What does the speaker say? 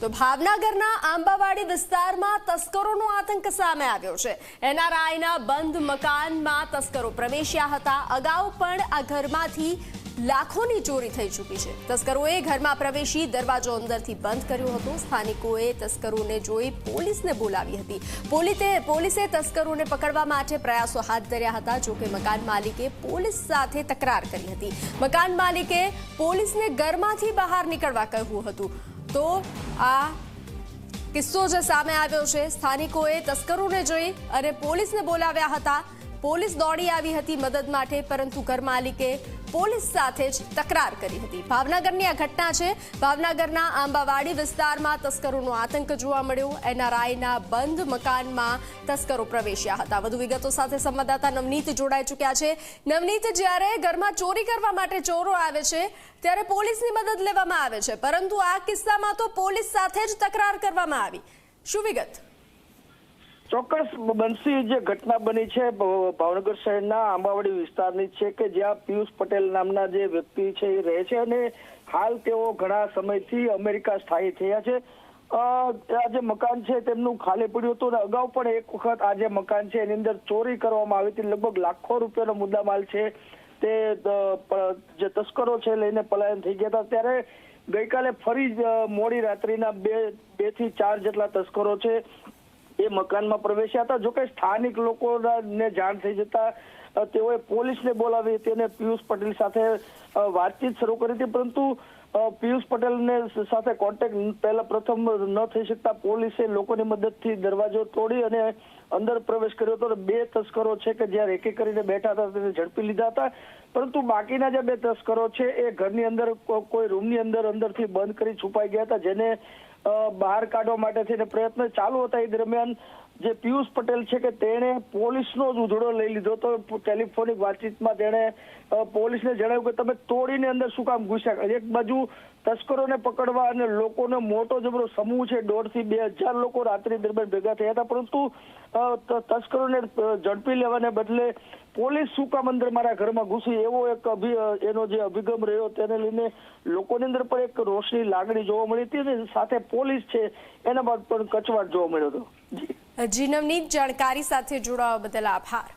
તો ભાવનગરના આંબાવાડી વિસ્તારમાં તસ્કરોનો આતંક સામે આવ્યો છે. એનઆરઆઈના બંધ મકાનમાં તસ્કરો પ્રવેશ્યા હતા. અગાઉ પણ આ ઘરમાંથી લાખોની ચોરી થઈ ચૂકી છે. તસ્કરોએ ઘરમાં પ્રવેશી દરવાજો અંદરથી બંધ કર્યો હતો. સ્થાનિકોએ તસ્કરોને જોઈ પોલીસને બોલાવી હતી. પોલીસે પોલીસે તસ્કરોને પકડવા માટે પ્રયાસો હાથ ધર્યા હતા જોકે મકાન માલિકે પોલીસ સાથે તકરાર કરી હતી. મકાન માલિકે પોલીસને ઘરમાંથી બહાર નીકળવા કહ્યું હતું. તો આ કિસ્સો જે સામે આવ્યો છે, સ્થાનિકોએ તસ્કરોને જોઈ અને પોલીસને બોલાવ્યા હતા. પોલીસ દોડી આવી હતી મદદ માટે, પરંતુ ઘર માલિકે પોલીસ સાથે જ તકરાર કરી હતી. ભાવનગરની આ ઘટના છે. ભાવનગરના આંબાવાડી વિસ્તારમાં તસ્કરોનો આતંક જોવા મળ્યો. એનઆરઆઈના બંધ મકાનમાં તસ્કરો પ્રવેશ્યા હતા. વધુ વિગતો સાથે સંવાદદાતા નવનીત જોડાઈ ચૂક્યા છે. નવનીત, જ્યારે ઘરમાં ચોરી કરવા માટે ચોરો આવે છે, ત્યારે પોલીસની મદદ લેવામાં આવે છે. પરંતુ આ કિસ્સામાં તો પોલીસ સાથે જ તકરાર કરવામાં આવી. શું વિગત? ચોક્કસ બંસી જે ઘટના બની છે ભાવનગર શહેરના આંબાવાડી વિસ્તારની છે કે જ્યાં પિયુષ પટેલ નામના જે વ્યક્તિ છે એ રહે છે અને હાલ તેઓ ઘણા સમયથી અમેરિકા સ્થાયી થયા છે. આ જે મકાન છે તેમનું ખાલી પડ્યું હતું અને અગાઉ પણ એક વખત આ જે મકાન છે એની અંદર ચોરી કરવામાં આવી હતી. લગભગ લાખો રૂપિયાનો મુદ્દામાલ છે તે જે તસ્કરો છે લઈને પલાયન થઈ ગયા હતા. ત્યારે ગઈકાલે ફરી મોડી રાત્રિના બે બેથી ચાર જેટલા તસ્કરો છે એ મકાનમાં પ્રવેશ્યા હતા. જોકે સ્થાનિક લોકોને જાણ થઈ જતા તેઓએ પોલીસને બોલાવી હતી અને પિયુષ પટેલ સાથે વાતચીત શરૂ કરી હતી. પરંતુ પિયુષ પટેલને સાથે કોન્ટેક્ટ પહેલા પ્રથમ ન થઈ શકતા પોલીસે લોકોની મદદથી દરવાજો તોડી અને અંદર પ્રવેશ કર્યો હતો. બે તસ્કરો છે કે જ્યાં રેકી કરીને બેઠા હતા, તેને ઝડપી લીધા હતા. પરંતુ બાકીના જે બે તસ્કરો છે, એ ઘરની અંદર કોઈ રૂમની અંદર, અંદરથી બંધ કરી છુપાઈ ગયા હતા, જેને બહાર કાઢવા માટે થઈને પ્રયત્ન ચાલુ હતા એ દરમિયાન. જે પિયુષ પટેલ છે કે તેણે પોલીસનો જ ઉધડો લઈ લીધો તો ટેલિફોનિક વાતચીતમાં તેણે પોલીસને જણાવ્યું કે તમે તોડીને અંદર શું કામ ઘૂસ્યા? એક બાજુ તસ્કરોને પકડવા અને લોકોનો મોટો જબરો સમૂહ છે, દોઢથી બે હજાર લોકો રાત્રિ દરમિયાન ભેગા થયા હતા, પરંતુ તસ્કરોને ઝડપી લેવાને બદલે પોલીસ શું કામ અંદર મારા ઘરમાં ઘૂસી? એવો એક અભિ એનો જે અભિગમ રહ્યો તેને લઈને લોકોની અંદર પણ એક રોશની લાગણી જોવા મળી હતી અને સાથે પોલીસ છે, એના બાદ પણ કચવાટ જોવા મળ્યો હતો. જી. જી નવનીત જાણકારી સાથે જોડાવા બદલ આભાર.